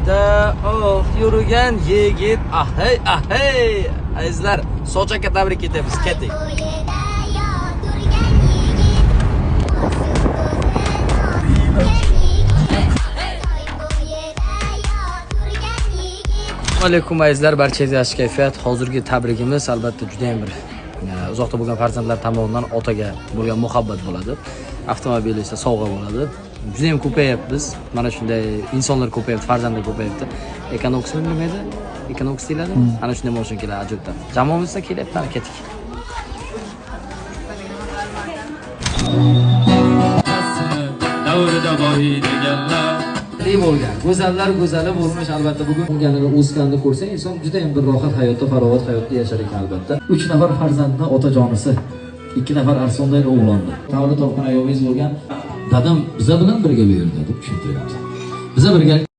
yo'lida oh yurgan yigit ahey ahey. Azizlar soch aka tabrik etamiz keting assalomu alaykum azizlar barchangizga yaxshi kayfiyat. Hozirgi tabrigimiz albatta juda yam bir e, uzoqda bo'lgan farzandlar tomonidan otaga bo'lgan muhabbat bo'ladi. Avtomobil esa sovg'a bo'ladi. Juda yam ko'payapmiz. Mana shunday insonlar ko'payapti farzandlar ko'payapti. Ekonoks nima edi ekonoks deyiladi ana shunday mashina keladi ajoyibdan jamoamizda kelyapti ketdik. Davrida boy deganlar. Bo'lgan go'zallar go'zali bo'lmish albatta bugun unganini o'sganini ko'rsa inson juda ham bir rohat hayotda farog'at hayotda yashar ekan albatta. Uch nafar farzandni otajonisi ikki nafar arslonday o'g'londi. Tavli topgan ayolingiz bo'lgan dadam biza bilan birga bu yerda deb tushuntiryapti biza birga